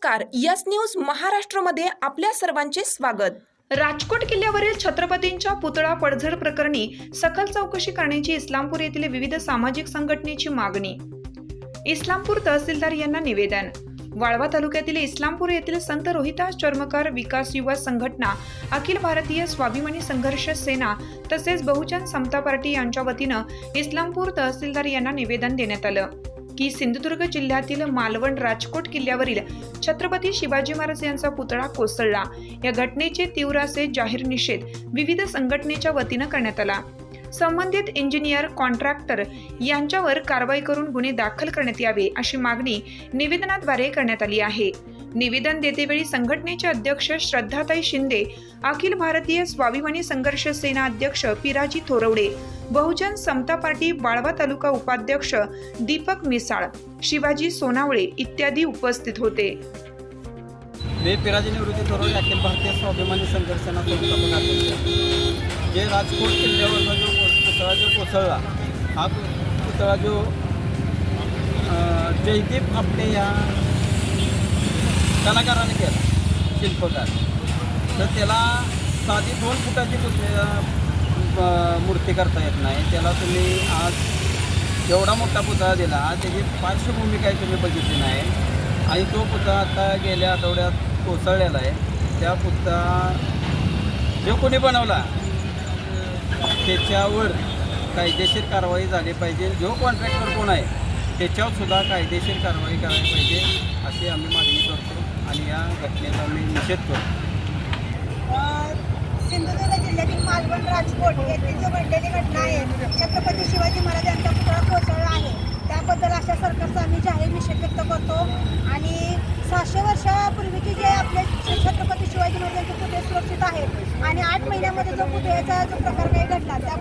नमस्कार. Yes news महाराष्ट्रमध्ये आपल्या सर्वांचे स्वागत. राजकोट किल्ल्यावरील छत्रपतींच्या पुतळा पडझड प्रकरणी सखल चौकशी करण्याची इस्लामपूर येथील विविध सामाजिक संघटनेची मागणी. इस्लामपूर तहसीलदार यांना निवेदन. वाळवा तालुक्यातील इस्लामपूर येथील संत रोहितास चर्मकार विकास युवा संघटना अखिल भारतीय स्वाभिमानी संघर्ष सेना तसेच बहुजन समता पार्टी यांच्या वतीनं इस्लामपूर तहसीलदार यांना निवेदन देण्यात आलं. की सिंधुदुर्ग जिल्ह्यातील मालवण राजकोट किल्ल्यावरील छत्रपती शिवाजी महाराज यांचा पुतळा कोसळला. या घटनेचे तीव्र असे जाहीर निषेध विविध संघटनेच्या वतीनं करण्यात आला. संबंधित इंजिनियर कॉन्ट्रॅक्टर यांच्यावर कारवाई करून गुन्हे दाखल करण्यात यावे अशी मागणी निवेदनाद्वारे करण्यात आली आहे. निवेदन देतेवेळी संघटनेचे अध्यक्ष श्रद्धाताई शिंदे अखिल भारतीय स्वाभिमानी संघर्ष सेना अध्यक्ष पिराजी थोरवडे बहुजन समता पार्टी वाळवा तालुका उपाध्यक्ष दीपक मिसाळ शिवाजी सोनावळे इत्यादी उपस्थित होते. मी पिराजी निवृत्ती थोरवडे अखिल भारतीय स्वाभिमानी संघर्षाना संस्थापक जे राजकोट किल्ल्यावरचा जो पुतळा जो कोसळला हा पुतळा जो जयदीप आपटे या कलाकाराने केला शिल्पकार. तर त्याला साधी दोन फुटाची पुतळे मूर्ती करता येत नाही. त्याला तुम्ही आज एवढा मोठा पुतळा दिला त्याची पार्श्वभूमी काही तुम्ही बघितली नाही. आणि तो पुतळा आता गेल्या आठवड्यात कोसळलेला आहे. त्या पुतळा जो कोणी बनवला त्याच्यावर कायदेशीर कारवाई झाली पाहिजे. जो कॉन्ट्रॅक्टर कोण आहे त्याच्यावर सुद्धा कायदेशीर कारवाई करायला पाहिजे अशी आम्ही मागणी करतो. आणि या घटनेचा आम्ही निषेध करतो अ, सिंधुदुर्ग जिल्ह्यातील मालवण राजकोट येथील जो घडलेली घटना आहे. छत्रपती शिवाजी महाराज यांचा पुतळा कोसळला आहे. त्याबद्दल अशा सरकारचा आम्ही जाहीर निषेध व्यक्त करतो. आणि सहाशे वर्षापूर्वीचे जे आपले छत्रपती शिवाजी महाराजांचे पुतळे सुरक्षित आहेत. आणि आठ महिन्यामध्ये जो पुतळ्याचा जो प्रकार काही घडला त्या